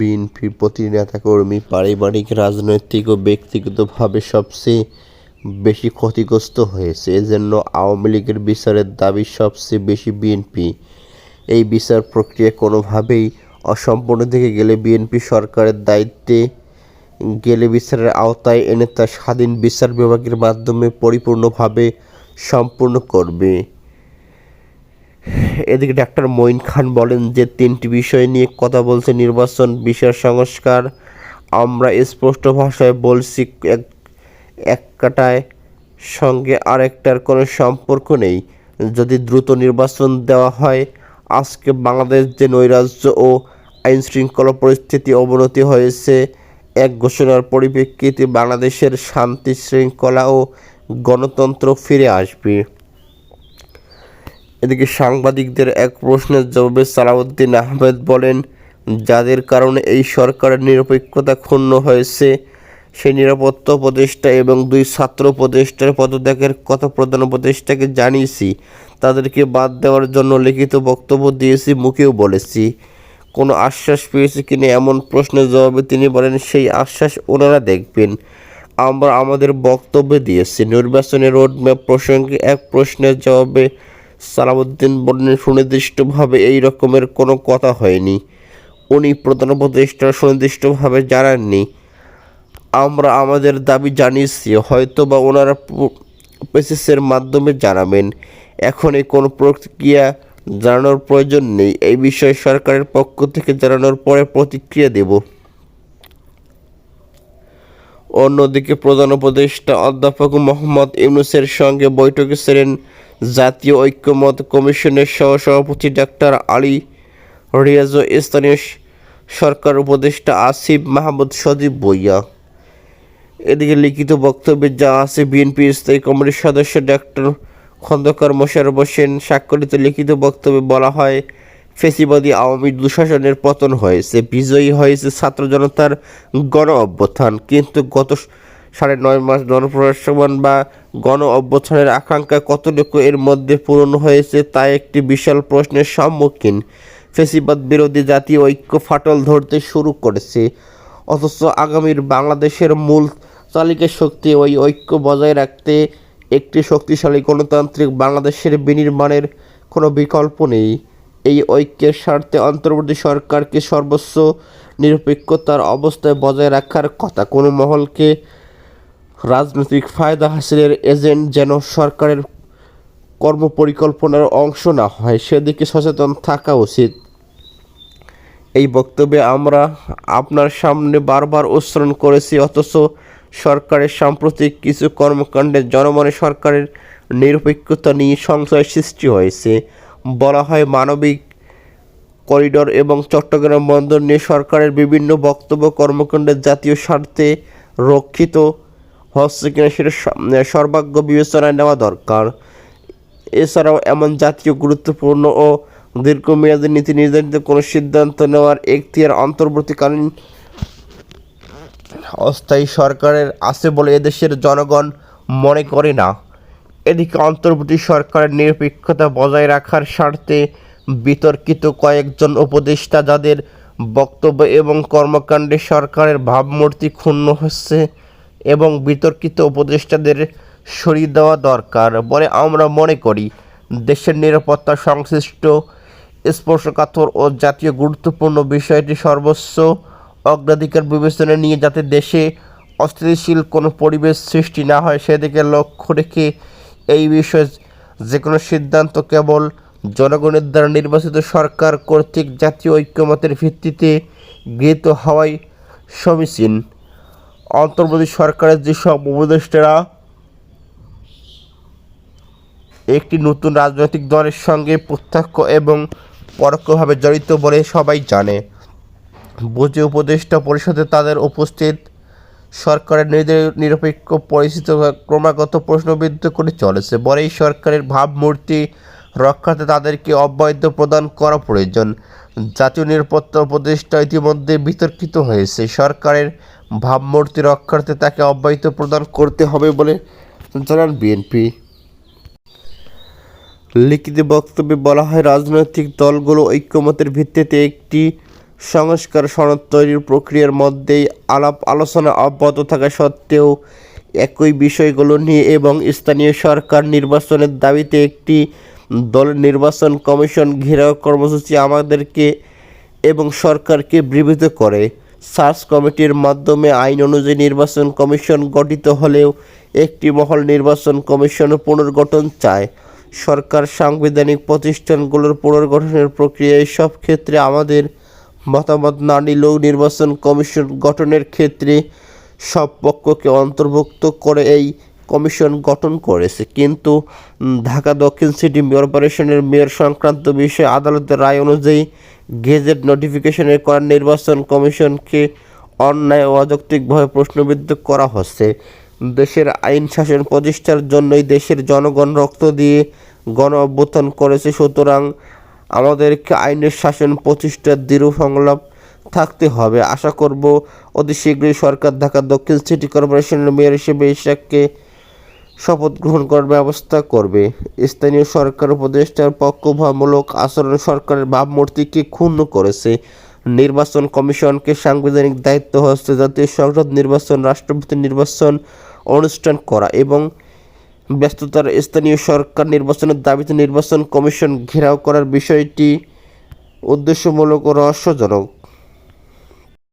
বিএনপির প্রতি নেতাকর্মী, পারিবারিক, রাজনৈতিক ও ব্যক্তিগতভাবে সবচেয়ে বেশি ক্ষতিগ্রস্ত হয়েছে। এজন্য আওয়ামী লীগের বিচারের দাবি সবচেয়ে বেশি বিএনপি। এই বিচার প্রক্রিয়া কোনোভাবেই অসম্পূর্ণ থেকে গেলে বিএনপি সরকারের দায়িত্বে গেলে বিচারের আওতায় এনে তা স্বাধীন বিচার বিভাগের মাধ্যমে পরিপূর্ণভাবে সম্পূর্ণ করবে। এদিকে ডাক্তার মঈন খান বলেন যে, তিনটি বিষয় নিয়ে কথা বলছে নির্বাচন বিষয় সংস্কার। আমরা স্পষ্ট ভাষায় বলছি, এক এক কাটায় সঙ্গে আরেকটার কোনো সম্পর্ক নেই। যদি দ্রুত নির্বাচন দেওয়া হয়, আজকে বাংলাদেশ যে নৈরাজ্য ও আইন শৃঙ্খলা পরিস্থিতি অবনতি হয়েছে, এক ঘোষণার পরিপ্রেক্ষিতে বাংলাদেশের শান্তি শৃঙ্খলা ও গণতন্ত্র ফিরে আসবে। এদিকে সাংবাদিকদের এক প্রশ্নের জবাবে সালাউদ্দিন আহমেদ বলেন, যাদের কারণে এই সরকারের নিরপেক্ষতা ক্ষুণ্ণ হয়েছে সেই নিরাপত্তা উপদেষ্টা এবং দুই ছাত্র উপদেষ্টার পদত্যাগের কথা প্রধান উপদেষ্টাকে জানিয়েছি। তাদেরকে বাদ দেওয়ার জন্য লিখিত বক্তব্য দিয়েছি, মুখেও বলেছি। কোনো আশ্বাস পেয়েছি কিনা এমন প্রশ্নের জবাবে তিনি বলেন, সেই আশ্বাস ওনারা দেখবেন। আমরা আমাদের বক্তব্য দিয়েছি। নির্বাচনের রোডম্যাপ প্রসঙ্গে এক প্রশ্নের জবাবে সালাউদ্দিন বলেন সুনির্দিষ্টভাবে এই রকমের কোনো কথা হয়নি। উনি প্রধান উপদেষ্টা সুনির্দিষ্টভাবে জানাননি, আমরা আমাদের দাবি জানিয়েছি হয়তো বা ওনারা প্রসেসের মাধ্যমে জানাবেন। এখনই কোনো প্রক্রিয়া জানানোর প্রয়োজন নেই। এই বিষয়ে সরকারের পক্ষ থেকে জানানোর পরে প্রতিক্রিয়া দেব। অন্যদিকে প্রধান উপদেষ্টা অধ্যাপক মোহাম্মদ ইউনুসের সঙ্গে বৈঠকে ছিলেন জাতীয় ঐক্যমত কমিশনের সহসভাপতি ডাক্তার আলী রিয়াজ স্থানীয় সরকার উপদেষ্টা আসিফ মাহমুদ সজীব বইয়া এদিকে লিখিত বক্তব্যে যা আছে বিএনপি স্থায়ী কমিটির সদস্য ডাক্তার খন্দকার মোশাররফ হোসেন স্বাক্ষরিত লিখিত বক্তব্যে বলা হয়, ফেসিবাদী আওয়ামী দুঃশাসনের পতন হয়েছে, বিজয়ী হয়েছে ছাত্র জনতার গণ অভ্যুত্থান কিন্তু গত সাড়ে নয় মাস গণপ্রশাসন বা গণ অভ্যুত্থানের আকাঙ্ক্ষা কতটুকু এর মধ্যে পূরণ হয়েছে তা একটি বিশাল প্রশ্নের সম্মুখীন। ফেসিবাদ বিরোধী জাতীয় ঐক্য ফাটল ধরতে শুরু করেছে। অথচ আগামীর বাংলাদেশের মূল চালিকা শক্তি ওই ঐক্য বজায় রাখতে একটি শক্তিশালী গণতান্ত্রিক বাংলাদেশের বিনির্মাণের কোনো বিকল্প নেই। এই ঐক্যের স্বার্থে অন্তর্বর্তী সরকারকে সর্বোচ্চ নিরপেক্ষতার অবস্থায় বজায় রাখার কথা কোনো মহলকে রাজনৈতিক ফায়দা হাসিলের এজেন্ট যেন সরকারের কর্মপরিকল্পনার অংশ না হয়, সেদিকে সচেতন থাকা উচিত। এই বক্তব্যে আমরা আপনার সামনে বারবার উচ্চারণ করেছি, অথচ সরকারের সাম্প্রতিক কিছু কর্মকাণ্ডে জনমনে সরকারের নিরপেক্ষতা নিয়ে সংশয় সৃষ্টি হয়েছে। বলা হয় মানবিক করিডোর এবং চট্টগ্রাম বন্দর নিয়ে সরকারের বিভিন্ন বক্তব্য কর্মকাণ্ডের জাতীয় স্বার্থে রক্ষিত হচ্ছে কিনা সেটা সর্বাগ্য বিবেচনায় নেওয়া দরকার। এছাড়াও এমন জাতীয় গুরুত্বপূর্ণ ও দীর্ঘমেয়াদী নীতি নির্ধারিত কোনো সিদ্ধান্ত নেওয়ার এখতিয়ার অন্তর্বর্তীকালীন অস্থায়ী সরকারের আছে বলে এদেশের জনগণ মনে করে না। এদিকে অন্তর্বর্তী সরকারের নিরপেক্ষতা বজায় রাখার স্বার্থে বিতর্কিত কয়েকজন উপদেষ্টা যাদের বক্তব্য এবং কর্মকাণ্ডে সরকারের ভাবমূর্তি ক্ষুণ্ণ হচ্ছে এবং বিতর্কিত উপদেষ্টাদের সরিয়ে দেওয়া দরকার বলে আমরা মনে করি। দেশের নিরাপত্তা, সংশ্লিষ্ট স্পর্শকাতর ও জাতীয় গুরুত্বপূর্ণ বিষয়টি সর্বোচ্চ অগ্রাধিকার বিবেচনা নিয়ে যাতে দেশে অস্থিতিশীল কোনো পরিবেশ সৃষ্টি না হয়, সেদিকে লক্ষ্য রেখে এই বিষয়ে যে কোনো সিদ্ধান্ত কেবল জনগণের দ্বারা নির্বাচিত সরকার কর্তৃক জাতীয় ঐক্যমতের ভিত্তিতে গৃহীত হওয়াই সমীচীন। অন্তর্বর্তী সরকারের যেসব উপদেষ্টারা একটি নতুন রাজনৈতিক দলের সঙ্গে প্রত্যক্ষ এবং পরোক্ষভাবে জড়িত বলে সবাই জানে। বুঝে উপদেষ্টা পরিষদে তাদের উপস্থিত সরকারের নিরপেক্ষ পরিচিত ক্রমাগত প্রশ্নবিদ্ধ করে চলেছে বলে এই সরকারের ভাবমূর্তি রক্ষাতে তাদেরকে অব্যাহত প্রদান করা প্রয়োজন। জাতীয় নিরাপত্তা উপদেষ্টা ইতিমধ্যে বিতর্কিত হয়েছে। সরকারের ভাবমূর্তি রক্ষার্থে তাকে অব্যাহত প্রদান করতে হবে বলে জানান বিএনপি। লিখিত বক্তব্যে বলা হয়, রাজনৈতিক দলগুলো ঐক্যমতের ভিত্তিতে একটি সংস্কার সনদ তৈরির প্রক্রিয়ার মধ্যেই আলাপ আলোচনা অব্যাহত থাকা সত্ত্বেও একই বিষয়গুলো নিয়ে এবং স্থানীয় সরকার নির্বাচনের দাবিতে একটি দলের নির্বাচন কমিশন ঘেরাও কর্মসূচি আমাদেরকে এবং সরকারকে বিবৃত করে। সার্চ কমিটির মাধ্যমে আইন অনুযায়ী নির্বাচন কমিশন গঠিত হলেও একটি মহল নির্বাচন কমিশন পুনর্গঠন চায়। সরকার সাংবিধানিক প্রতিষ্ঠানগুলোর পুনর্গঠনের প্রক্রিয়ায় সব ক্ষেত্রে আমাদের মতামত না নিলেও নির্বাচন কমিশন গঠনের ক্ষেত্রে সব পক্ষকে অন্তর্ভুক্ত করে এই কমিশন গঠন করেছে। কিন্তু ঢাকা দক্ষিণ সিটি কর্পোরেশনের মেয়র সংক্রান্ত বিষয়ে আদালতের রায় অনুযায়ী গেজেট নোটিফিকেশনের করা নির্বাচন কমিশনকে অন্যায় ও অযৌক্তিকভাবে প্রশ্নবিদ্ধ করা হচ্ছে। দেশের আইন শাসন প্রতিষ্ঠার জন্যই দেশের জনগণ রক্ত দিয়ে গণ অভ্যুত্থান করেছে। সুতরাং আমাদেরকে আইনের শাসন প্রতিষ্ঠার দৃঢ় সংলাপ থাকতে হবে। আশা করব, অতি শীঘ্রই সরকার ঢাকা দক্ষিণ সিটি কর্পোরেশনের মেয়র হিসেবে ইশাককে শপথ গ্রহণ করার ব্যবস্থা করবে। স্থানীয় সরকার উপদেষ্টার পক্ষভামূলক আচরণ সরকারের ভাবমূর্তিকে ক্ষুণ্ণ করেছে। নির্বাচন কমিশনকে সাংবিধানিক দায়িত্ব হচ্ছে জাতীয় সংসদ নির্বাচন, রাষ্ট্রপতি নির্বাচন অনুষ্ঠান করা এবং ব্যস্ততার স্থানীয় সরকার নির্বাচনের দাবিতে নির্বাচন কমিশন ঘেরাও করার বিষয়টি উদ্দেশ্যমূলক ও রহস্যজনক।